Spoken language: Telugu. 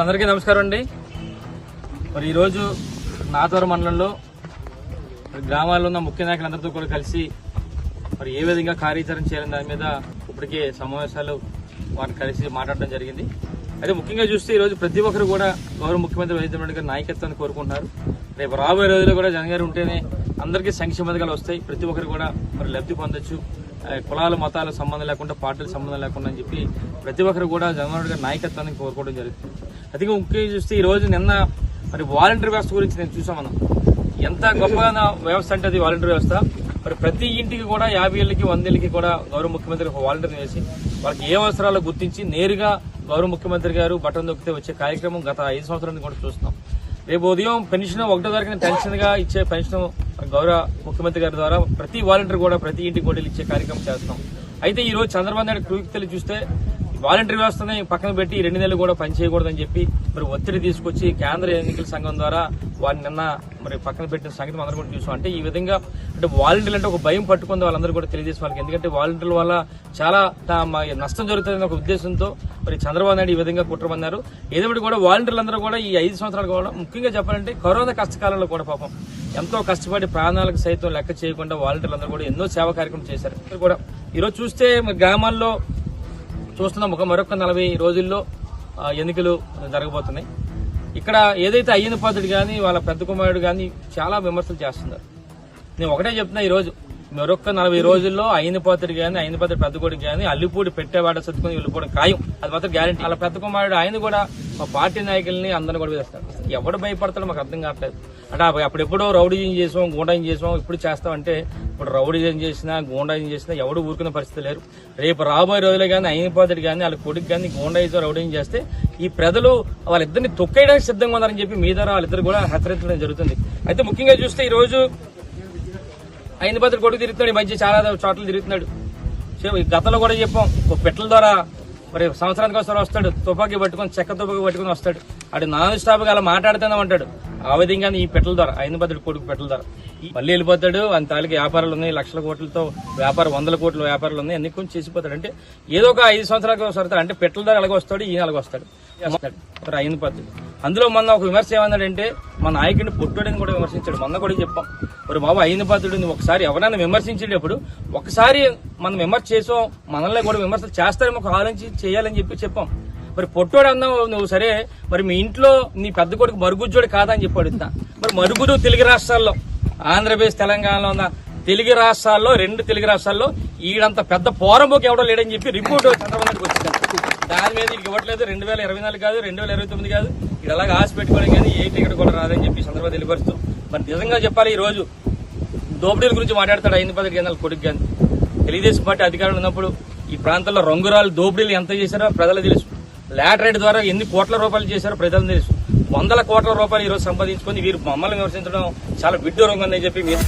మరి అందరికీ నమస్కారం అండి. మరి ఈరోజు నాతవరం మండలంలో మరి గ్రామాల్లో ఉన్న ముఖ్య నాయకులందరితో కూడా కలిసి మరి ఏ విధంగా కార్యాచరణ చేయాలని దాని మీద ఇప్పటికే సమావేశాలు వారిని కలిసి మాట్లాడడం జరిగింది. అయితే ముఖ్యంగా చూస్తే ఈరోజు ప్రతి ఒక్కరు కూడా గౌరవ ముఖ్యమంత్రి వైద్య రెడ్డి గారి నాయకత్వాన్ని కోరుకుంటున్నారు. రేపు రాబోయే రోజుల్లో కూడా జగన్ గారు ఉంటేనే అందరికీ సంక్షేమ పథకాలు వస్తాయి. ప్రతి ఒక్కరు కూడా మరి లబ్ధి పొందొచ్చు. కులాలు కులాల సంబంధం లేకుండా పార్టీల సంబంధం లేకుండా అని చెప్పి ప్రతి ఒక్కరు కూడా జగన్మోహన్ రెడ్డి గారి నాయకత్వాన్ని కోరుకోవడం జరుగుతుంది. అదే ముఖ్యంగా చూస్తే ఈ రోజు నిన్న మరి వాలంటీర్ వ్యవస్థ గురించి నేను చూసాం మనం. ఎంత గొప్పగా వ్యవస్థ అంటే అది వాలంటీర్ వ్యవస్థ. మరి ప్రతి ఇంటికి కూడా యాభై ఏళ్ళకి వందేళ్ళకి కూడా గౌరవ ముఖ్యమంత్రి ఒక వాలంటీర్ వేసి వాళ్ళకి ఏ అవసరాలు గుర్తించి నేరుగా గౌరవ ముఖ్యమంత్రి గారు బటన్ నొక్కితే వచ్చే కార్యక్రమం గత ఐదు సంవత్సరానికి కూడా చూస్తున్నాం. రేపు ఉదయం పెన్షన్ ఒకటో తారీఖున పెన్షన్గా ఇచ్చే పెన్షన్ గౌరవ ముఖ్యమంత్రి గారి ద్వారా ప్రతి వాలంటీర్ కూడా ప్రతి ఇంటికి కూడా ఇచ్చే కార్యక్రమం చేస్తాం అయితే ఈ రోజు చంద్రబాబు నాయుడు క్రూక్తలు చూస్తే వాలంటీర్ వ్యవస్థని పక్కన పెట్టి రెండు నెలలు కూడా పనిచేయకూడదని చెప్పి మరి ఒత్తిడి తీసుకొచ్చి కేంద్ర ఎన్నికల సంఘం ద్వారా వారిని నిన్న మరి పక్కన పెట్టిన సంగతి అందరూ కూడా చూసాం. అంటే ఈ విధంగా అంటే వాలంటీర్లు అంటే ఒక భయం పట్టుకుంది వాళ్ళందరూ కూడా తెలియజేసే వాళ్ళకి. ఎందుకంటే వాలంటీర్ల వల్ల చాలా తా- నష్టం జరుగుతుందనే ఒక ఉద్దేశంతో మరి చంద్రబాబు నాయుడు ఈ విధంగా కుట్రమన్నారు ఏదో కూడా వాలంటీర్లందరూ కూడా ఈ ఐదు సంవత్సరాలు కూడా ముఖ్యంగా చెప్పాలంటే కరోనా కష్టకాలంలో కూడా పాపం ఎంతో కష్టపడి ప్రాణాలకు సైతం లెక్క చేయకుండా వాలంటీర్లు అందరూ కూడా ఎన్నో సేవా కార్యక్రమం చేశారు. కూడా ఈరోజు చూస్తే మరి గ్రామాల్లో చూస్తున్నాం ఒక మరొక నలభై రోజుల్లో ఎన్నికలు జరగబోతున్నాయి. ఇక్కడ ఏదైతే అయ్యన పాత్రుడు కానీ వాళ్ళ పెద్ద కుమారుడు కానీ చాలా విమర్శలు చేస్తున్నారు. నేను ఒకటే చెప్తున్నా ఈరోజు మరొక నలభై రోజుల్లో అయిన పాత్రుడు కానీ అయిన పాత్రుడు పెద్ద కొడుకు కానీ అల్లిపూడి పెట్టేవాడ సర్దుకొని వెళ్ళిపోవడం ఖాయం. అది మాత్రం గ్యారంటీ. వాళ్ళ పెద్ద కుమారుడు ఆయన కూడా మా పార్టీ నాయకుల్ని అందరిని కూడా వేస్తారు ఎవడు భయపడతాడో మాకు అర్థం కావట్లేదు. అంటే అప్పుడు- అప్పుడెప్పుడో రౌడీజం చేసాం గూండాజం చేసాం ఇప్పుడు చేస్తాం అంటే ఇప్పుడు రౌడీజం చేసినా గూండాజం చేసినా ఎవడు ఊరుకునే పరిస్థితి లేరు. రేపు రాబోయే రోజులు కానీ అయిన పాత్రుడు కానీ వాళ్ళ కొడుకు కానీ గూండాయిజం రౌడీజం చేస్తే ఈ ప్రజలు వాళ్ళిద్దరిని తొక్కేయడానికి సిద్ధంగా ఉన్నారని చెప్పి మీ ద్వారా వాళ్ళిద్దరు కూడా హెచ్చరించడం జరుగుతుంది. అయితే ముఖ్యంగా చూస్తే ఈ రోజు అయిన కొడుకు తిరుగుతున్నాడు ఈ మధ్య చాలా చోట్ల తిరుగుతున్నాడు. ఈ గతంలో కూడా చెప్పాం ఒక పెట్టల ద్వారా మరి సంవత్సరానికి ఒకసారి వస్తాడు తుపాకీ పట్టుకొని చెక్క తుపాకీ పట్టుకొని వస్తాడు. అటు నాన్ స్టాప్గా అలా మాట్లాడుతూనే ఉంటాడు ఆ విధంగా ఈ పెట్టల ధర అయిన భద్రుడు కొడుకు పెట్టల ధర. ఈ మళ్ళీ వెళ్ళిపోతాడు ఆయన తాలూకు వ్యాపారాలు ఉన్నాయి లక్షల కోట్లతో వ్యాపారం వందల కోట్ల వ్యాపారాలు ఉన్నాయి అన్ని కొంచెం చేసిపోతాడు. అంటే ఏదో ఒక ఐదు సంవత్సరాలకు ఒకసారి అంటే పెట్టల ధర అలాగ వస్తాడు ఈయన అలాగ వస్తాడు. చేస్తాడు. మరి అయిన పద్ధతి అందులో మొన్న ఒక విమర్శ ఏమన్నాడంటే మా నాయకుడిని పుట్టుడని కూడా విమర్శించాడు. మొన్న కూడా చెప్పాం. మరి బాబు అయిన పాత్రుడిని ఒకసారి ఎవరైనా విమర్శించేటప్పుడు ఒకసారి మనం విమర్శ చేసాం మనల్ని కూడా విమర్శలు చేస్తారేమో ఒక ఆలోచించి చేయాలని చెప్పి చెప్పాం. మరి పొట్టోడు అన్నావు నువ్వు సరే. మరి మీ ఇంట్లో నీ పెద్ద కొడుకు మరుగుజ్జోడు కాదని చెప్పి అడుగుతా. మరి మరుగుడు తెలుగు రాష్ట్రాల్లో ఆంధ్రప్రదేశ్ తెలంగాణలో ఉన్న తెలుగు రాష్ట్రాల్లో రెండు తెలుగు రాష్ట్రాల్లో ఈడంత పెద్ద పోరంబోకి ఎవడో లేడని చెప్పి రిపోర్ట్ చంద్రబాబు వచ్చింది. దాని మీద వీళ్ళకి ఇవ్వట్లేదు రెండు వేల ఇరవై నాలుగు కాదు రెండు వేల ఇరవై తొమ్మిది కాదు. ఇక్కడ అలాగే ఆశ పెట్టుకోవడం కానీ ఏ టికెట్ కూడా రాదని చెప్పి సందర్భంగా తెలియపరుస్తూ. మరి నిజంగా చెప్పాలి ఈ రోజు దోపిడీల గురించి మాట్లాడతాడు ఐదు పది కేంద్రాల కొడుకు కానీ. తెలుగుదేశం పార్టీ అధికారులు ఉన్నప్పుడు ఈ ప్రాంతంలో రంగురాలు దోపిడీలు ఎంత చేశారో ప్రజలు తెలుసు. లాటరైట్ ద్వారా ఎన్ని కోట్ల రూపాయలు చేశారో ప్రజలు తెలుసు. వందల కోట్ల రూపాయలు ఈరోజు సంపాదించుకొని వీరు మమ్మల్ని విమర్శించడం చాలా విడ్డూరంగా ఉందని చెప్పి మీరు